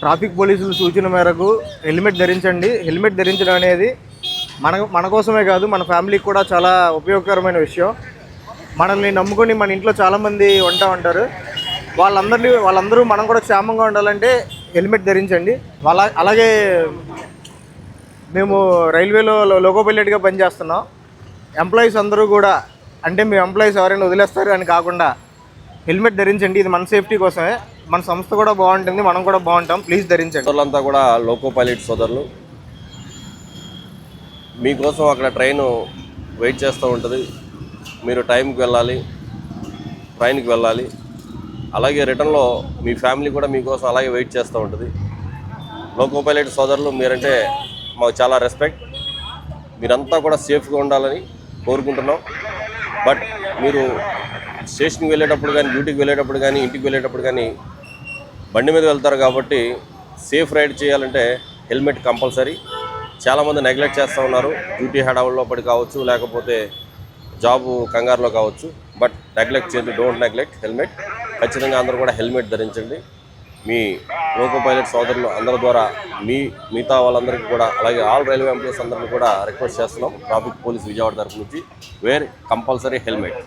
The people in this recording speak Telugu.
ట్రాఫిక్ పోలీసుల సూచన మేరకు హెల్మెట్ ధరించండి. హెల్మెట్ ధరించడం అనేది మన మన కోసమే కాదు మన ఫ్యామిలీకి కూడా చాలా ఉపయోగకరమైన విషయం. మనల్ని నమ్ముకొని మన ఇంట్లో చాలామంది ఉంటా ఉంటారు. వాళ్ళందరినీ వాళ్ళందరూ మనం కూడా క్షేమంగా ఉండాలంటే హెల్మెట్ ధరించండి. వాళ్ళ అలాగే మేము రైల్వేలో లోకో పైలట్గా పనిచేస్తున్నాం. ఎంప్లాయీస్ అందరూ కూడా అంటే మీ ఎంప్లాయీస్ ఎవరైనా వదిలేస్తారు అని కాకుండా హెల్మెట్ ధరించండి. ఇది మన సేఫ్టీ కోసమే. మన సంస్థ కూడా బాగుంటుంది మనం కూడా బాగుంటాం. ప్లీజ్ ధరించండి. సోదరులంతా కూడా లోకో పైలట్ సోదరులు. మీకోసం అక్కడ ట్రైన్ వెయిట్ చేస్తూ ఉంటుంది. మీరు టైంకి వెళ్ళాలి ట్రైన్కి వెళ్ళాలి. అలాగే రిటర్న్లో మీ ఫ్యామిలీ కూడా మీకోసం అలాగే వెయిట్ చేస్తూ ఉంటుంది. లోకో పైలట్ సోదరులు మీరంటే మాకు చాలా రెస్పెక్ట్. మీరంతా కూడా సేఫ్గా ఉండాలని కోరుకుంటున్నాం. బట్ మీరు స్టేషన్కి వెళ్ళేటప్పుడు కానీ డ్యూటీకి వెళ్ళేటప్పుడు కానీ ఇంటికి వెళ్ళేటప్పుడు కానీ బండి మీద వెళ్తారు కాబట్టి సేఫ్ రైడ్ చేయాలంటే హెల్మెట్ కంపల్సరీ చాలామంది నెగ్లెక్ట్ చేస్తూ ఉన్నారు. డ్యూటీ హడావుల్లో పడి కావచ్చు లేకపోతే జాబు కంగారులో కావచ్చు. బట్ నెగ్లెక్ట్ చేయండి డోంట్ నెగ్లెక్ట్ హెల్మెట్ ఖచ్చితంగా అందరూ కూడా హెల్మెట్ ధరించండి. మీ లోకో పైలట్ సోదరులు అందరి ద్వారా మీ మిగతా వాళ్ళందరికీ కూడా అలాగే ఆల్ రైల్వే ఎంప్లాయీస్ అందరినీ కూడా రిక్వెస్ట్ చేస్తున్నాం. ట్రాఫిక్ పోలీస్ విజయవాడ తరఫు నుంచి వేర్ కంపల్సరీ హెల్మెట్